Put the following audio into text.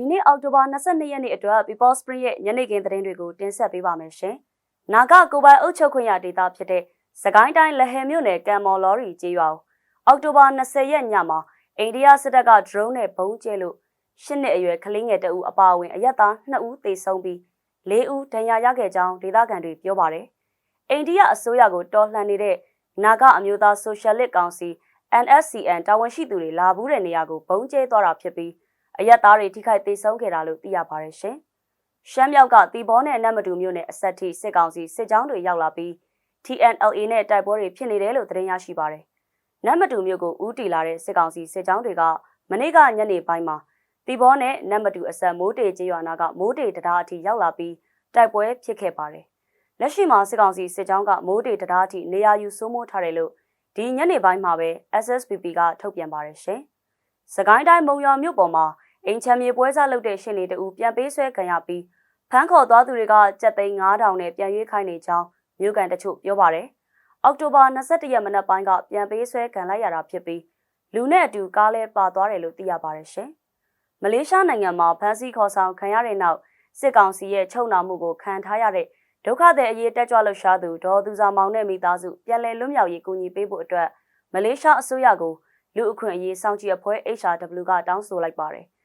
ဒီနေ့အောက်တိုဘာ22ရက်နေ့အတွက် People Spring ရဲ့ညနေခင်းသတင်းတွေကိုတင်ဆက်ပေးပါမယ်ရှင်။နာဂကိုပိုင်အုပ်ချုပ်ခွင့်ရဒေသဖြစ်တဲ့စကိုင်းတိုင်းလဟယ်မြို့နယ်ကံမော်လော်ရီကျေးရွာကိုအောက်တိုဘာ20ရက်ညမှာအိန္ဒိယစစ်တပ်က drone နဲ့ပုံကျဲလို့ရှစ်နှစ်အရွယ်ကလေးငယ်တအူအပါအဝင်အရက်သား2ဦးသေဆုံးပြီး၄ဦးဒဏ်ရာရခဲ့ကြောင်းဒေသခံတွေပြောပါတယ်။အိန္ဒိယအစိုးရကိုတော်လှန်နေတဲ့နာဂအမျိုးသားဆိုရှယ်လစ်ကောင်စီ NSCN တာဝန်ရှိသူတွေလာဘူးတဲ့နေရာကိုပုံကျဲသွားတာဖြစ်ပြီး အရက်သားတွေထိခိုက်သေးဆုံးခဲ့တာလို့သိရပါတယ်ရှင်။ရှမ်းမြောက်ကတီဘောနဲ့နတ်မတူမြို့နယ်အဆက်ထိစစ်ကောင်စီစစ်ကြောင်းတွေရောက်လာပြီး TNLA နဲ့တိုက်ပွဲတွေဖြစ်နေတယ်လို့သတင်းရရှိပါတယ်။နတ်မတူမြို့ကိုဦးတည်လာတဲ့စစ်ကောင်စီစစ်ကြောင်းတွေကမနေ့ကညနေပိုင်းမှာတီဘောနဲ့နတ်မတူအဆက်မိုးတေကျေးရွာနာကမိုးတေတရားအထိရောက်လာပြီးတိုက်ပွဲဖြစ်ခဲ့ပါတယ်။လက်ရှိမှာစစ်ကောင်စီစစ်ကြောင်းကမိုးတေတရားအထိနေရာယူစိုးမိုးထားတယ်လို့ဒီညနေပိုင်းမှာပဲ SSPP ကထုတ်ပြန်ပါတယ်ရှင်။စကိုင်းတိုင်းမုံရွာမြို့ပေါ်မှာ အင်ချမ်းမြေပွဲစားလုပ်တဲ့ရှင်နေတူပြန်ပေးဆွဲခံရပြီးဖမ်းခေါ်သွားသူတွေကကြက်သိန်း9000နဲ့ပြန်ရွေးခိုင်းနေကြောင်းမြို့ကန်တချို့ပြောပါတယ်။အောက်တိုဘာ22ရက်မနက်ပိုင်းကပြန်ပေးဆွဲခံလိုက်ရတာဖြစ်ပြီးလူနဲ့အတူကားလဲပါသွားတယ်လို့သိရပါတယ်ရှင်။မလေးရှားနိုင်ငံမှာဖမ်းဆီးခေါ်ဆောင်ခံရတဲ့နောက်စစ်ကောင်စီရဲ့ချုပ်နှောင်မှုကိုခံထားရတဲ့ဒုက္ခသည်အရေးတက်ကြွလှုပ်ရှားသူဒေါ်သူစာမောင်နဲ့မိသားစုပြန်လည်လွတ်မြောက်ရေးကူညီပေးဖို့အတွက်မလေးရှားအစိုးရကိုလူအခွင့်အရေးစောင့်ကြည့်အဖွဲ့ HRW ကတောင်းဆိုလိုက်ပါတယ်